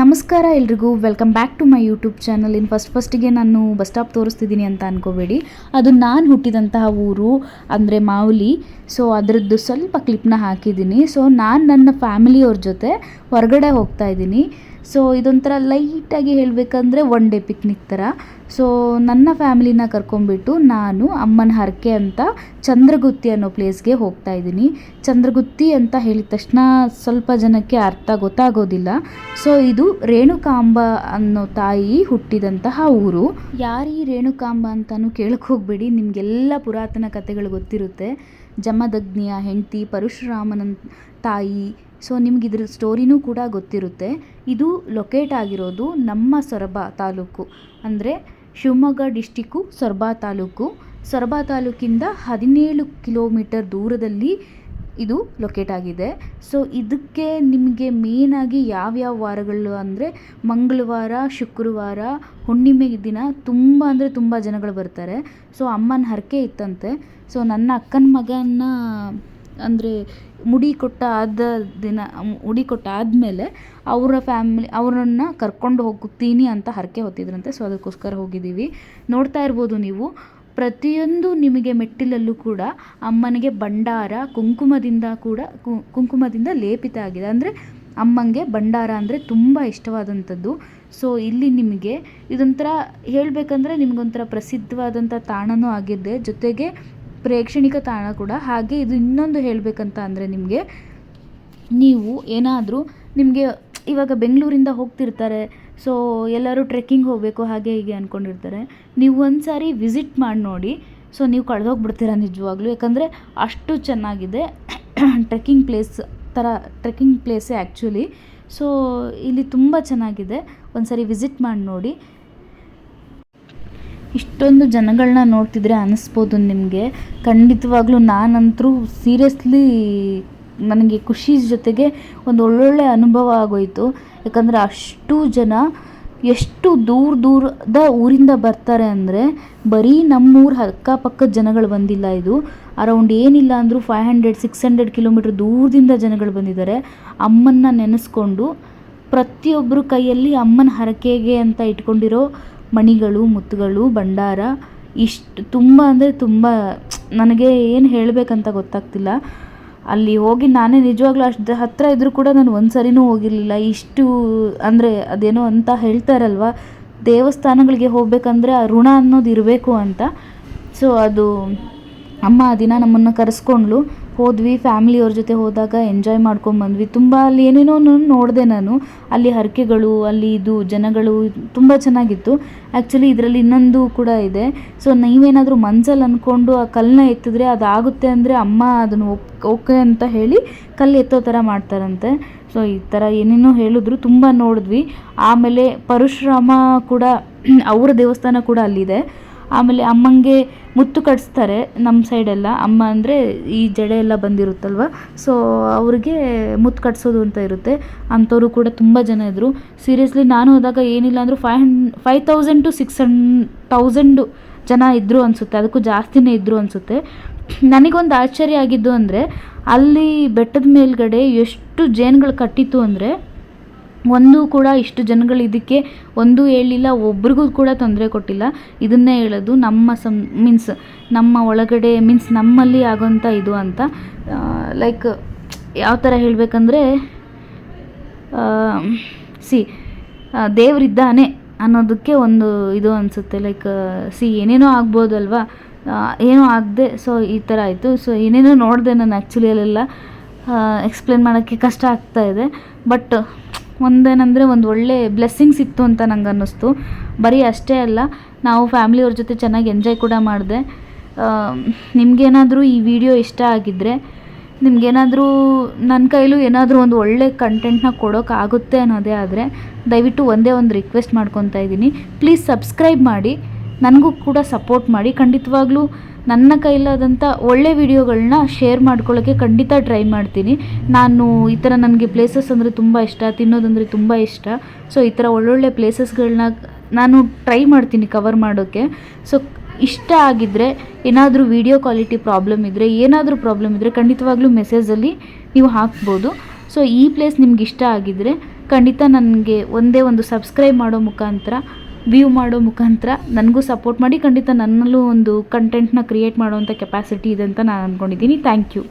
ನಮಸ್ಕಾರ ಎಲ್ರಿಗೂ. Welcome back to my YouTube channel ಇನ್ನು ಫಸ್ಟ್ ಫಸ್ಟಿಗೆ ನಾನು ಬಸ್ ಸ್ಟಾಪ್ ತೋರಿಸ್ತಿದ್ದೀನಿ ಅಂತ ಅನ್ಕೋಬೇಡಿ. ಅದು ನಾನು ಹುಟ್ಟಿದಂತಹ ಊರು, ಅಂದರೆ ಮಾವುಲಿ. ಸೊ ಅದರದ್ದು ಸ್ವಲ್ಪ ಕ್ಲಿಪ್ನ ಹಾಕಿದ್ದೀನಿ. ಸೊ ನಾನು ನನ್ನ ಫ್ಯಾಮಿಲಿಯವ್ರ ಜೊತೆ ಹೊರಗಡೆ ಹೋಗ್ತಾ ಇದ್ದೀನಿ. ಸೊ ಇದೊಂಥರ ಲೈಟಾಗಿ ಹೇಳಬೇಕಂದ್ರೆ ಒನ್ ಡೇ ಪಿಕ್ನಿಕ್ ಥರ ಸೊ ನನ್ನ ಫ್ಯಾಮಿಲಿನ ಕರ್ಕೊಂಡ್ಬಿಟ್ಟು ನಾನು ಅಮ್ಮನ ಹರಕೆ ಅಂತ ಚಂದ್ರಗುತ್ತಿ ಅನ್ನೋ ಪ್ಲೇಸ್ಗೆ ಹೋಗ್ತಾ ಇದ್ದೀನಿ. ಚಂದ್ರಗುತ್ತಿ ಅಂತ ಹೇಳಿದ ತಕ್ಷಣ ಸ್ವಲ್ಪ ಜನಕ್ಕೆ ಅರ್ಥ ಗೊತ್ತಾಗೋದಿಲ್ಲ. ಸೊ ಇದು ರೇಣುಕಾಂಬ ಅನ್ನೋ ತಾಯಿ ಹುಟ್ಟಿದಂತಹ ಊರು. ಯಾರು ರೇಣುಕಾಂಬ ಅಂತಲೂ ಕೇಳಕ್ಕೆ ಹೋಗಬೇಡಿ, ನಿಮಗೆಲ್ಲ ಪುರಾತನ ಕಥೆಗಳು ಗೊತ್ತಿರುತ್ತೆ. ಜಮದಗ್ನಿಯ ಹೆಂಡತಿ ಪರಶುರಾಮನ ತಾಯಿ ಸೊ ನಿಮ್ಗೆ ಇದ್ರ ಸ್ಟೋರಿನೂ ಕೂಡ ಗೊತ್ತಿರುತ್ತೆ. ಇದು ಲೊಕೇಟ್ ಆಗಿರೋದು ನಮ್ಮ ಸೊರಬ ತಾಲೂಕು. ಅಂದರೆ ಶಿವಮೊಗ್ಗ ಡಿಸ್ಟಿಕ್ಕು ಸೊರಬ ತಾಲೂಕು. ಸೊರಬ ತಾಲೂಕಿಂದ ಹದಿನೇಳು ಕಿಲೋಮೀಟರ್ ದೂರದಲ್ಲಿ ಇದು ಲೊಕೇಟ್ ಆಗಿದೆ. ಸೊ ಇದಕ್ಕೆ ನಿಮಗೆ ಮೇನಾಗಿ ಯಾವ್ಯಾವ ವಾರಗಳು ಅಂದರೆ ಮಂಗಳವಾರ, ಶುಕ್ರವಾರ, ಹುಣ್ಣಿಮೆ ದಿನ ತುಂಬ ಅಂದರೆ ತುಂಬ ಜನಗಳು ಬರ್ತಾರೆ. ಸೊ ಅಮ್ಮನ ಹರಕೆ ಇತ್ತಂತೆ. ಸೊ ನನ್ನ ಅಕ್ಕನ ಮಗನ ಅಂದರೆ ಮುಡಿ ಕೊಟ್ಟ ಆದ ದಿನ, ಮುಡಿ ಕೊಟ್ಟ ಆದಮೇಲೆ ಅವರ ಫ್ಯಾಮಿಲಿ, ಅವರನ್ನು ಕರ್ಕೊಂಡು ಹೋಗ್ತೀನಿ ಅಂತ ಹರಕೆ ಹೊತ್ತಿದ್ರಂತೆ. ಸೊ ಅದಕ್ಕೋಸ್ಕರ ಹೋಗಿದ್ದೀವಿ. ನೋಡ್ತಾ ಇರ್ಬೋದು ನೀವು, ಪ್ರತಿಯೊಂದು ನಿಮಗೆ ಮೆಟ್ಟಿಲಲ್ಲೂ ಕೂಡ ಅಮ್ಮನಿಗೆ ಭಂಡಾರ ಕುಂಕುಮದಿಂದ ಕೂಡ ಕುಂಕುಮದಿಂದ ಲೇಪಿತ ಆಗಿದೆ. ಅಂದರೆ ಅಮ್ಮನಿಗೆ ಭಂಡಾರ ಅಂದರೆ ತುಂಬ ಇಷ್ಟವಾದಂಥದ್ದು. ಸೊ ಇಲ್ಲಿ ನಿಮಗೆ ಇದೊಂಥರ ಹೇಳಬೇಕಂದ್ರೆ ನಿಮಗೊಂಥರ ಪ್ರಸಿದ್ಧವಾದಂಥ ತಾಣನೂ ಆಗಿದೆ. ಜೊತೆಗೆ ಪ್ರೇಕ್ಷಣಿಕ ತಾಣ ಕೂಡ. ಹಾಗೆ ಇದು ಇನ್ನೊಂದು ಹೇಳಬೇಕಂತ ಅಂದರೆ ನಿಮಗೆ, ನೀವು ಏನಾದರೂ ನಿಮಗೆ ಇವಾಗ ಬೆಂಗಳೂರಿಂದ ಹೋಗ್ತಿರ್ತಾರೆ ಸೊ ಎಲ್ಲರೂ ಟ್ರೆಕ್ಕಿಂಗ್ ಹೋಗಬೇಕು, ಹಾಗೆ ಹೀಗೆ ಅಂದ್ಕೊಂಡಿರ್ತಾರೆ ನೀವು ಒಂದು ಸಾರಿ ವಿಸಿಟ್ ಮಾಡಿ ನೋಡಿ. ಸೊ ನೀವು ಕಳೆದೋಗ್ಬಿಡ್ತೀರ ನಿಜವಾಗ್ಲೂ? ಯಾಕಂದರೆ ಅಷ್ಟು ಚೆನ್ನಾಗಿದೆ ಟ್ರೆಕ್ಕಿಂಗ್ ಪ್ಲೇಸ್ ಥರ ಟ್ರೆಕ್ಕಿಂಗ್ ಪ್ಲೇಸೇ ಆ್ಯಕ್ಚುಲಿ ಸೊ ಇಲ್ಲಿ ತುಂಬ ಚೆನ್ನಾಗಿದೆ. ಒಂದು ಸಾರಿ ವಿಸಿಟ್ ಮಾಡಿ ನೋಡಿ. ಇಷ್ಟೊಂದು ಜನಗಳನ್ನ ನೋಡ್ತಿದ್ರೆ ಅನ್ನಿಸ್ಬೋದು ನಿಮಗೆ. ಖಂಡಿತವಾಗ್ಲೂ ನಾನಂತರೂ ಸೀರಿಯಸ್ಲಿ ನನಗೆ ಖುಷಿ ಜೊತೆಗೆ ಒಂದು ಒಳ್ಳೊಳ್ಳೆ ಅನುಭವ ಆಗೋಯಿತು. ಯಾಕಂದರೆ ಅಷ್ಟು ಜನ ಎಷ್ಟು ದೂರ ದೂರದ ಊರಿಂದ ಬರ್ತಾರೆ ಅಂದರೆ ಬರೀ ನಮ್ಮೂರ ಅಕ್ಕಪಕ್ಕದ ಜನಗಳು ಬಂದಿಲ್ಲ ಇದು. ಅರೌಂಡ್ ಏನಿಲ್ಲ ಅಂದರೂ five hundred six hundred kilometre ದೂರದಿಂದ ಜನಗಳು ಬಂದಿದ್ದಾರೆ. ಅಮ್ಮನ್ನ ನೆನೆಸ್ಕೊಂಡು ಪ್ರತಿಯೊಬ್ಬರ ಕೈಯಲ್ಲಿ ಅಮ್ಮನ ಹರಕೆಗೆ ಅಂತ ಇಟ್ಕೊಂಡಿರೋ ಮಣಿಗಳು, ಮುತ್ತುಗಳು, ಭಂಡಾರ, ಇಷ್ಟು ತುಂಬ ಅಂದರೆ ತುಂಬ, ನನಗೆ ಏನು ಹೇಳಬೇಕಂತ ಗೊತ್ತಾಗ್ತಿಲ್ಲ. ಅಲ್ಲಿ ಹೋಗಿ ನಾನೇ ನಿಜವಾಗ್ಲೂ ಅಷ್ಟು ಹತ್ತಿರ ಇದ್ದರೂ ಕೂಡ ನಾನು ಒಂದು ಸರಿನೂ ಹೋಗಿರಲಿಲ್ಲ. ಇಷ್ಟು ಅಂದರೆ ಅದೇನೋ ಅಂತ ಹೇಳ್ತಾರಲ್ವ ದೇವಸ್ಥಾನಗಳಿಗೆ ಹೋಗಬೇಕಂದ್ರೆ ಆ ಋಣ ಅನ್ನೋದು ಇರಬೇಕು ಅಂತ. ಸೊ ಅದು ಅಮ್ಮ ಆ ದಿನ ನಮ್ಮನ್ನು ಕರೆಸ್ಕೊಂಡ್ಳು. ಹೋದ್ವಿ ಫ್ಯಾಮಿಲಿಯವ್ರ ಜೊತೆ ಹೋದಾಗ ಎಂಜಾಯ್ ಮಾಡ್ಕೊಂಬಂದ್ವಿ ತುಂಬ ಅಲ್ಲಿ ಏನೇನೋ ನೋಡಿದೆ ನಾನು. ಅಲ್ಲಿ ಹರಕೆಗಳು, ಅಲ್ಲಿ ಇದು, ಜನಗಳು, ತುಂಬ ಚೆನ್ನಾಗಿತ್ತು. ಆ್ಯಕ್ಚುಲಿ ಇದರಲ್ಲಿ ಇನ್ನೊಂದು ಕೂಡ ಇದೆ. ಸೊ ನೀವೇನಾದರೂ ಮನ್ಸಲ್ಲಿ ಅಂದ್ಕೊಂಡು ಆ ಕಲ್ಲನ್ನ ಎತ್ತಿದ್ರೆ ಅದಾಗುತ್ತೆ ಅಂದರೆ ಅಮ್ಮ ಅದನ್ನು ಓಕೆ ಅಂತ ಹೇಳಿ ಕಲ್ಲು ಎತ್ತೋ ಥರ ಮಾಡ್ತಾರಂತೆ. ಸೊ ಈ ಥರ ಏನೇನೋ ಹೇಳಿದ್ರು ತುಂಬ ನೋಡಿದ್ವಿ. ಆಮೇಲೆ ಪರಶುರಾಮ ಕೂಡ, ಅವರ ದೇವಸ್ಥಾನ ಕೂಡ ಅಲ್ಲಿದೆ. ಆಮೇಲೆ ಅಮ್ಮಂಗೆ ಮುತ್ತು ಕಟ್ಸ್ತಾರೆ ನಮ್ಮ ಸೈಡೆಲ್ಲ. ಅಮ್ಮ ಅಂದರೆ ಈ ಜಡೆ ಎಲ್ಲ ಬಂದಿರುತ್ತಲ್ವ? ಸೊ ಅವ್ರಿಗೆ ಮುತ್ತು ಕಟ್ಸೋದು ಅಂತ ಇರುತ್ತೆ. ಅಂಥವರು ಕೂಡ ತುಂಬ ಜನ ಇದ್ದರು ಸೀರಿಯಸ್ಲಿ ನಾನು ಹೋದಾಗ ಏನಿಲ್ಲ ಅಂದರೂ five hundred five thousand to six hundred thousand ಜನ ಇದ್ದರು ಅನಿಸುತ್ತೆ. ಅದಕ್ಕೂ ಜಾಸ್ತಿನೇ ಇದ್ದರು ಅನಿಸುತ್ತೆ. ನನಗೊಂದು ಆಶ್ಚರ್ಯ ಆಗಿದ್ದು ಅಂದರೆ, ಅಲ್ಲಿ ಬೆಟ್ಟದ ಮೇಲ್ಗಡೆ ಎಷ್ಟು ಜೇನುಗಳು ಕಟ್ಟಿತ್ತು ಅಂದರೆ ಒಂದು ಕೂಡ ಇಷ್ಟು ಜನಗಳು ಇದಕ್ಕೆ ಒಂದು ಹೇಳಿಲ್ಲ, ಒಬ್ರಿಗೂ ಕೂಡ ತೊಂದರೆ ಕೊಟ್ಟಿಲ್ಲ. ಇದನ್ನೇ ಹೇಳೋದು ನಮ್ಮ ಸಂ ಮೀನ್ಸ್ ನಮ್ಮ ಒಳಗಡೆ ಮೀನ್ಸ್ ನಮ್ಮಲ್ಲಿ ಆಗೋಂಥ ಇದು ಅಂತ. ಲೈಕ್ ಯಾವ ಥರ ಹೇಳಬೇಕಂದ್ರೆ ಸಿ ದೇವರಿದ್ದಾನೆ ಅನ್ನೋದಕ್ಕೆ ಒಂದು ಇದು ಅನಿಸುತ್ತೆ. ಲೈಕ್ ಸಿ ಏನೇನೋ ಆಗ್ಬೋದಲ್ವಾ ಏನೂ ಆಗದೆ ಸೊ ಈ ಥರ ಆಯಿತು. ಸೊ ಏನೇನೋ ನೋಡಿದೆ ನಾನು ಆ್ಯಕ್ಚುಲಿ ಅಲ್ಲೆಲ್ಲ ಎಕ್ಸ್ಪ್ಲೇನ್ ಮಾಡೋಕ್ಕೆ ಕಷ್ಟ ಆಗ್ತಾ ಇದೆ. ಬಟ್ ಒಂದೇನಂದರೆ ಒಂದು ಒಳ್ಳೆ ಬ್ಲೆಸ್ಸಿಂಗ್ಸ್ ಇತ್ತು ಅಂತ ನಂಗೆ ಅನ್ನಿಸ್ತು. ಬರೀ ಅಷ್ಟೇ ಅಲ್ಲ, ನಾವು ಫ್ಯಾಮ್ಲಿಯವ್ರ ಜೊತೆ ಚೆನ್ನಾಗಿ ಎಂಜಾಯ್ ಕೂಡ ಮಾಡಿದೆ. ನಿಮಗೇನಾದರೂ ಈ ವಿಡಿಯೋ ಇಷ್ಟ ಆಗಿದ್ದರೆ ನಿಮಗೇನಾದರೂ ನನ್ನ ಕೈಲೂ ಏನಾದರೂ ಒಂದು ಒಳ್ಳೆ ಕಂಟೆಂಟ್ನ ಕೊಡೋಕ್ಕಾಗುತ್ತೆ ಅನ್ನೋದೇ ಆದರೆ, ದಯವಿಟ್ಟು ಒಂದೇ ಒಂದು ರಿಕ್ವೆಸ್ಟ್ ಮಾಡ್ಕೊತಾ ಇದ್ದೀನಿ ಪ್ಲೀಸ್ ಸಬ್ಸ್ಕ್ರೈಬ್ ಮಾಡಿ, ನನಗೂ ಕೂಡ ಸಪೋರ್ಟ್ ಮಾಡಿ. ಖಂಡಿತವಾಗ್ಲೂ ನನ್ನ ಕೈಲಾದಂಥ ಒಳ್ಳೆ ವಿಡಿಯೋಗಳನ್ನ ಶೇರ್ ಮಾಡ್ಕೊಳ್ಳೋಕ್ಕೆ ಖಂಡಿತ ಟ್ರೈ ಮಾಡ್ತೀನಿ. ನಾನು ಈ ಥರ ನನಗೆ ಪ್ಲೇಸಸ್ ಅಂದರೆ ತುಂಬ ಇಷ್ಟ, ತಿನ್ನೋದಂದರೆ ತುಂಬ ಇಷ್ಟ. ಸೊ, ಈ ಥರ ಒಳ್ಳೊಳ್ಳೆ ಪ್ಲೇಸಸ್ಗಳನ್ನ ನಾನು ಟ್ರೈ ಮಾಡ್ತೀನಿ ಕವರ್ ಮಾಡೋಕ್ಕೆ ಸೊ, ಇಷ್ಟ ಆಗಿದ್ದರೆ ಏನಾದರೂ ವಿಡಿಯೋ ಕ್ವಾಲಿಟಿ ಪ್ರಾಬ್ಲಮ್ ಇದ್ದರೆ ಏನಾದರೂ ಪ್ರಾಬ್ಲಮ್ ಇದ್ದರೆ ಖಂಡಿತವಾಗ್ಲೂ ಮೆಸೇಜಲ್ಲಿ ನೀವು ಹಾಕ್ಬೋದು. ಸೊ, ಈ ಪ್ಲೇಸ್ ನಿಮ್ಗೆ ಇಷ್ಟ ಆಗಿದ್ದರೆ ಖಂಡಿತ ನನಗೆ ಒಂದೇ ಒಂದು ಸಬ್ಸ್ಕ್ರೈಬ್ ಮಾಡೋ ಮುಖಾಂತರ ವ್ಯೂ ಮಾಡೋ ಮುಖಾಂತರ ನನಗೂ ಸಪೋರ್ಟ್ ಮಾಡಿ ಖಂಡಿತ ನನ್ನಲ್ಲೂ ಒಂದು ಕಂಟೆಂಟ್ನ ಕ್ರಿಯೇಟ್ ಮಾಡೋವಂಥ ಕೆಪಾಸಿಟಿ ಇದೆ ಅಂತ ನಾನು ಅಂದ್ಕೊಂಡಿದ್ದೀನಿ ಥ್ಯಾಂಕ್ ಯು